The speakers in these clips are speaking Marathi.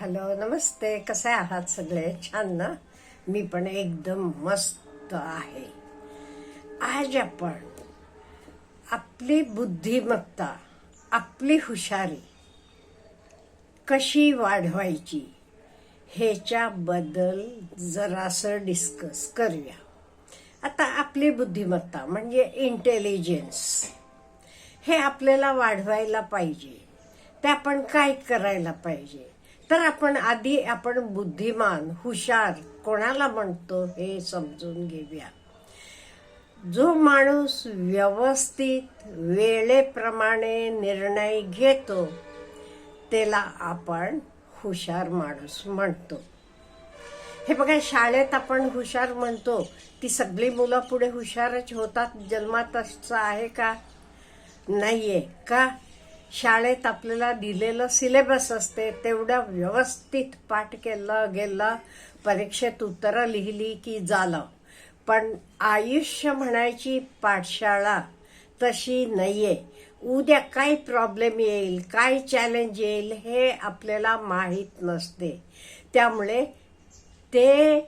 हॅलो नमस्ते. कसे आहात सगळे? छान ना? मी पण एकदम मस्त आहे. आज आपण आपली बुद्धिमत्ता आपली हुशारी कशी वाढवायची ह्याच्याबद्दल जरासं डिस्कस करूया. आता आपली बुद्धिमत्ता म्हणजे इंटेलिजन्स हे आपल्याला वाढवायला पाहिजे. ते आपण काय करायला पाहिजे? तर आपण आधी आपण बुद्धिमान हुशार कोणाला म्हणतो हे समजून घेऊया. जो माणूस व्यवस्थित वेळेप्रमाणे निर्णय घेतो त्याला आपण हुशार माणूस म्हणतो. हे बघा शाळेत आपण हुशार म्हणतो. ती सगळी मुलं पुढे हुशारच होतात. जन्मात असं आहे का? नाहीये. का? शाळेत आपल्याला दिलेलं सिलेबस असते तेवढं व्यवस्थित पाठ केलं गेलं परीक्षेत उत्तरं लिहिली की झालं. पण आयुष्य म्हणायची पाठशाळा तशी नाहीये. उद्या काय प्रॉब्लेम येईल काय चॅलेंज येईल हे आपल्याला माहीत नसते. त्यामुळे ते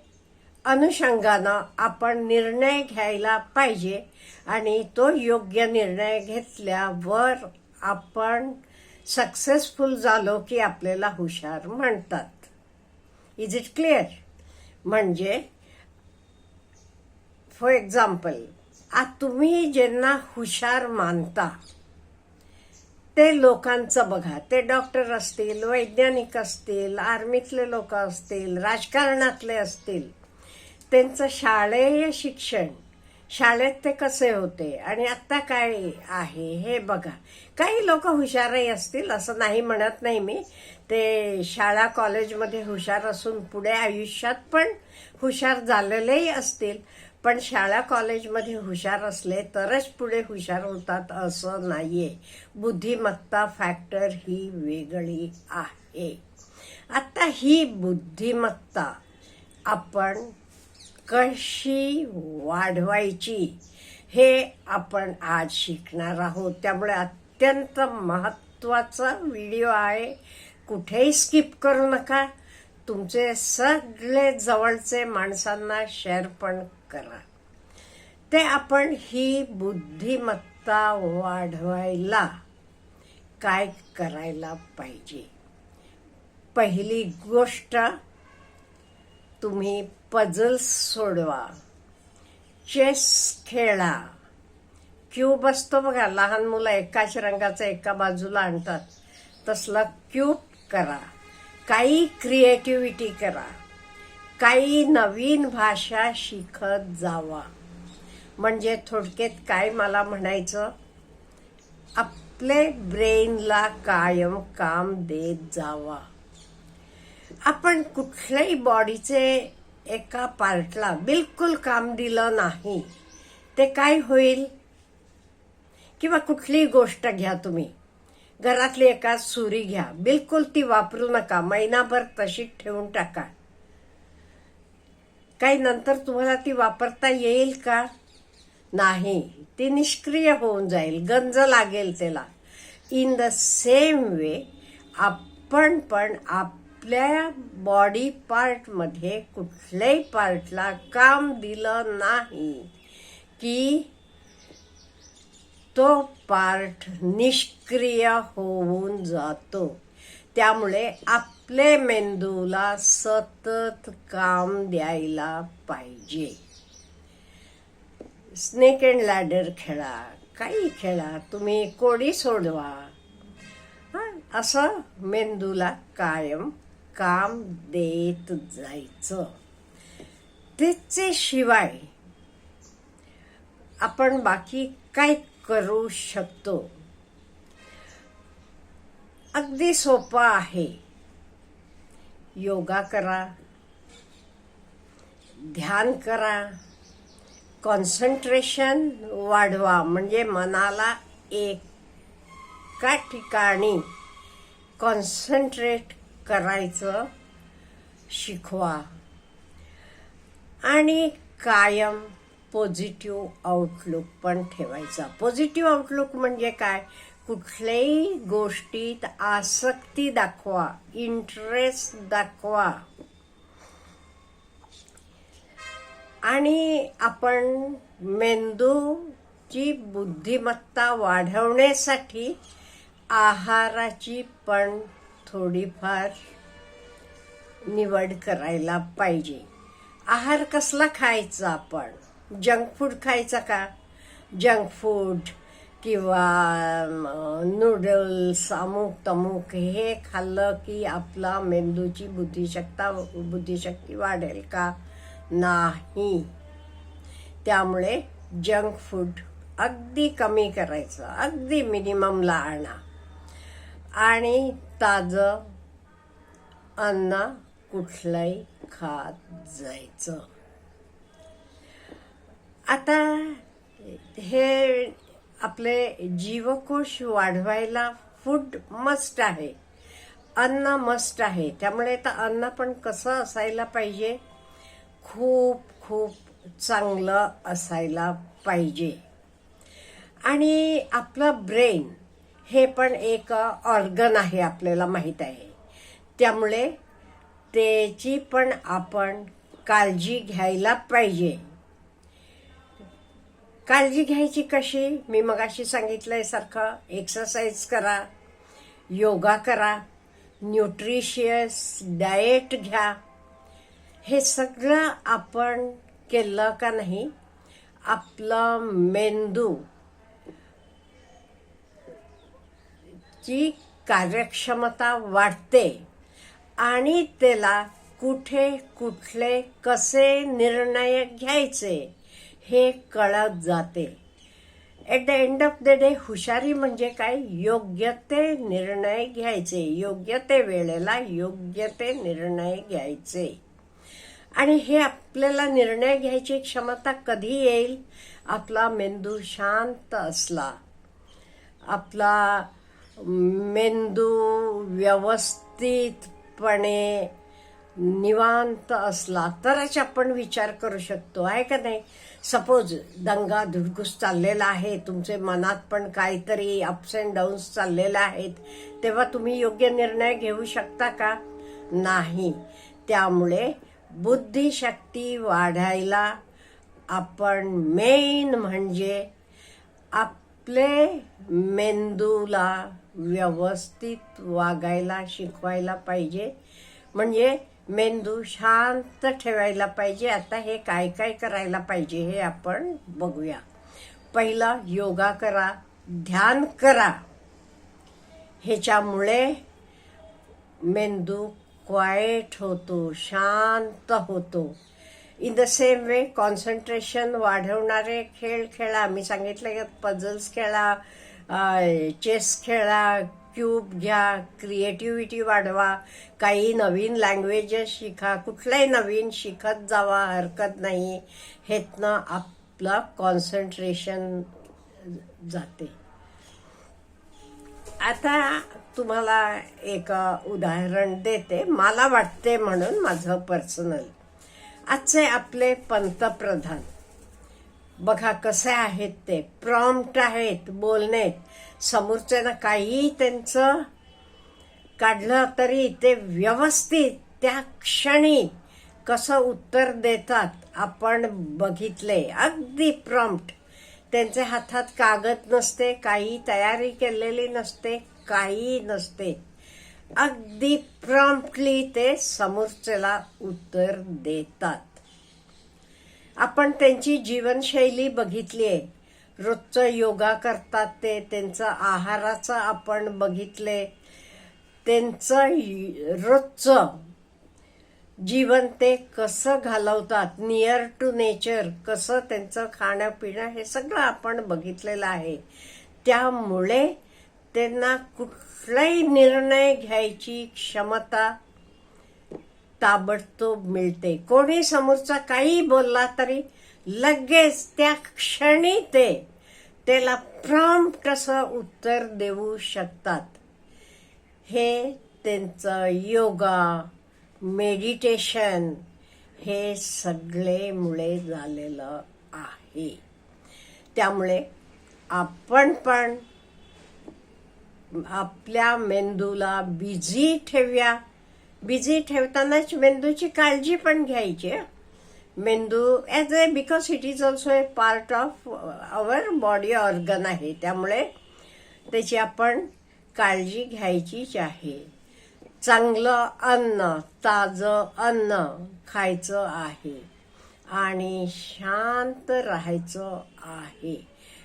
अनुषंगानं आपण निर्णय घ्यायला पाहिजे आणि तो योग्य निर्णय घेतल्यावर आपण सक्सेसफुल झालो की आपल्याला हुशार म्हणतात. इज इट क्लिअर म्हणजे फॉर एक्झाम्पल आज तुम्ही ज्यांना हुशार मानता ते लोकांचं बघा. ते डॉक्टर असतील वैज्ञानिक असतील आर्मीतले लोक असतील राजकारणातले असतील त्यांचं शालेय शिक्षण शाळेत ते कसे होते आणि आत्ता काय आहे हे बघा. काही लोक हुशारही असतील असं नाही म्हणत नाही मी. ते शाळा कॉलेजमध्ये हुशार असून पुढे आयुष्यात पण हुशार झालेलेही असतील. पण शाळा कॉलेजमध्ये हुशार असले तरच पुढे हुशार होतात असं नाहीये. बुद्धिमत्ता फॅक्टर ही वेगळी आहे. आता ही बुद्धिमत्ता आपण कशी वाढवायची हे आपण आज शिकणार आहोत. त्यामुळे अत्यंत महत्त्वाचा व्हिडिओ आहे. कुठेही स्किप करू नका. तुमचे सगळे जवळचे माणसांना शेअर पण करा. ते आपण ही बुद्धिमत्ता वाढवायला काय करायला पाहिजे? पहिली गोष्ट तुम्ही पझल्स सोडवा. चेस खेळा. क्यूब असतो बघा लहान मुलं एकाच रंगाचा एका बाजूला आणतात. तसला क्यूब करा. काही क्रिएटिव्हिटी करा. काही नवीन भाषा शिकत जावा. म्हणजे थोडक्यात काय मला म्हणायचं? आपले ब्रेनला कायम काम देत जावा. आपण कुठल्याही बॉडीचे एका पार्टला बिलकुल काम दिलं नाही ते काय होईल? किंवा कुठलीही गोष्ट घ्या तुम्ही. घरातली एका सुरी घ्या. बिलकुल ती वापरू नका. महिनाभर तशी ठेवून टाका. काही नंतर तुम्हाला ती वापरता येईल का? नाही. ती निष्क्रिय होऊन जाईल. गंज लागेल त्याला. इन द सेम वे आपण पण आप आपल्या बॉडी पार्टमध्ये कुठल्याही पार्टला काम दिलं नाही की तो पार्ट निष्क्रिय होऊन जातो. त्यामुळे आपले मेंदूला सतत काम द्यायला पाहिजे. स्नेक अँड लॅडर खेळा काही खेळा तुम्ही कोडी सोडवा. असं मेंदूला कायम काम देत जायचं. त्याचे शिवाय आपण बाकी काय करू शकतो? अगदी सोपं आहे. योगा करा ध्यान करा कॉन्सन्ट्रेशन वाढवा. म्हणजे मनाला एका ठिकाणी कॉन्सन्ट्रेट करायचं शिकवा. आणि कायम पॉझिटिव्ह आउटलुक पण ठेवायचा. पॉझिटिव्ह आउटलुक म्हणजे काय? कुठल्याही गोष्टीत आसक्ती दाखवा इंटरेस्ट दाखवा. आणि आपण मेंदूची बुद्धिमत्ता वाढवण्यासाठी आहाराची पण थोडीफार निवड करायला पाहिजे. आहार कसला खायचा आपण? जंक फूड खायचा का? जंक फूड किंवा नूडल्स अमुक तमुक हे खाल्लं की आपला मेंदूची बुद्धिशक्ता बुद्धिशक्ती वाढेल का? नाही. त्यामुळे जंक फूड अगदी कमी करायचं. अगदी मिनिममला आणा. आणि ताजं अन्न कुठलंही खात जायचं. आता हे आपले जीवकोश वाढवायला फूड मस्ट आहे. अन्न मस्ट आहे. त्यामुळे तर अन्न पण कसं असायला पाहिजे? खूप खूप चांगलं असायला पाहिजे. आणि आपलं ब्रेन हे पण एक ऑर्गन आहे आपल्याला माहीत आहे. त्यामुळे त्याची पण आपण काळजी घ्यायला पाहिजे. काळजी घ्यायची कशी? मी मगाशी सांगितलंय सारखं एक्सरसाइज करा योगा करा न्यूट्रिशियस डाएट घ्या. हे सगळं आपण केलं का नाही? आपलं मेंदू ची कार्यक्षमता वाढते आणि त्याला कुठे कुठले कसे निर्णय घ्यायचे हे कळत जाते. At the end of the day हुशारी म्हणजे काय? योग्य ते निर्णय घ्यायचे. योग्य ते वेळेला योग्य ते निर्णय घ्यायचे. आणि हे आपल्याला निर्णय घ्यायची क्षमता कधी येईल? आपला मेंदू शांत असला. आपला मेंदू व्यवस्थितपणे निवांत असला तरच आपण विचार करू शकतो आहे का नाही? सपोज दंगा धुडकूस चाललेला आहे तुमचे मनात पण काहीतरी अप्स अँड डाऊन्स चाललेले आहेत तेव्हा तुम्ही योग्य निर्णय घेऊ शकता का? नाही. त्यामुळे बुद्धिशक्ती वाढायला आपण मेन म्हणजे आप आपले मेंदूला व्यवस्थित वागायला शिकवायला पाहिजे. म्हणजे मेंदू शांत ठेवायला पाहिजे. आता हे काय काय करायला पाहिजे हे आपण बघूया. पहिला योगा करा ध्यान करा. ह्याच्यामुळे मेंदू क्वाएट होतो शांत होतो. In the same way concentration वाढवणारे खेळ खेळा. मी सांगितलं पझल्स खेळा चेस खेळा क्यूब घ्या क्रिएटिव्हिटी वाढवा. काही नवीन लँग्वेजेस शिका. कुठलाही नवीन शिकत जावा हरकत नाही. हेतनं आपलं कॉन्सन्ट्रेशन जाते. आता तुम्हाला एक उदाहरण देते. मला वाटते म्हणून माझं पर्सनल आजचे आपले पंतप्रधान. बघा कसे आहेत ते. प्रॉम्प्ट आहेत बोलणेत समोरच्यानं काही त्यांचं काढलं तरी ते व्यवस्थित त्या क्षणी कसं उत्तर देतात आपण बघितले. अगदी प्रॉम्प्ट त्यांच्या हातात कागद नसते काही तयारी केलेली नसते काही नसते. अगदी प्रॉम्प्टली ते समोरच्याला उत्तर देतात. आपण त्यांची जीवनशैली बघितली आहे. रोजचं योगा करतात ते त्यांचं आहाराचं आपण बघितले. त्यांचं रोजचं जीवन ते कसं घालवतात नियर टू नेचर कसं त्यांचं खाणं पिणं हे सगळं आपण बघितलेलं आहे. त्यामुळे त्यांना कुठलाही निर्णय घ्यायची क्षमता ताबडतोब मिळते. कोणी समोरचा काही बोलला तरी लगेच त्या क्षणी ते त्याला प्रॉम्प्ट असं उत्तर देऊ शकतात? हे त्यांचं योगा मेडिटेशन हे सगळे मुळे झालेलं आहे. त्यामुळे आपण पण आपल्या मेंदूला बिझी ठेवूया. बिझी ठेवतानाच मेंदूची काळजी पण घ्यायची मेंदू as a because it is also a part of our body organ आहे त्यामुळे त्याची आपण काळजी घ्यायचीच आहे. चांगलं अन्न ताजं अन्न खायचं आहे आणि शांत राहायचं आहे.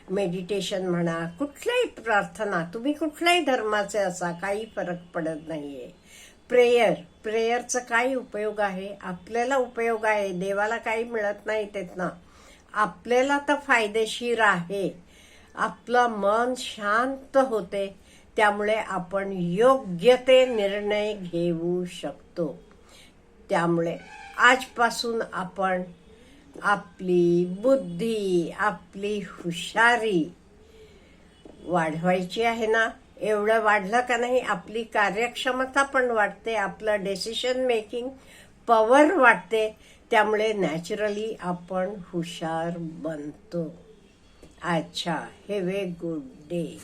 मेडिटेशन म्हणा कुठल्याही प्रार्थना तुम्ही कुठल्याही धर्माचे असा काही फरक पडत नाहीये. प्रेयर प्रेयरचा काय उपयोग आहे आपल्याला उपयोग आहे देवाला काही मिळत नाही त्यातनं आपल्याला तर फायदेशीर आहे. आपलं मन शांत होते त्यामुळे आपण योग्य ते निर्णय घेऊ शकतो. त्यामुळे आजपासून आपण आपली बुद्धी आपली हुशारी वाढवायची आहे ना? एवढं वाढलं का नाही? आपली कार्यक्षमता पण वाढते आपलं डेसिशन मेकिंग पॉवर वाढते. त्यामुळे नॅचरली आपण हुशार बनतो. अच्छा हॅव ए गुड डे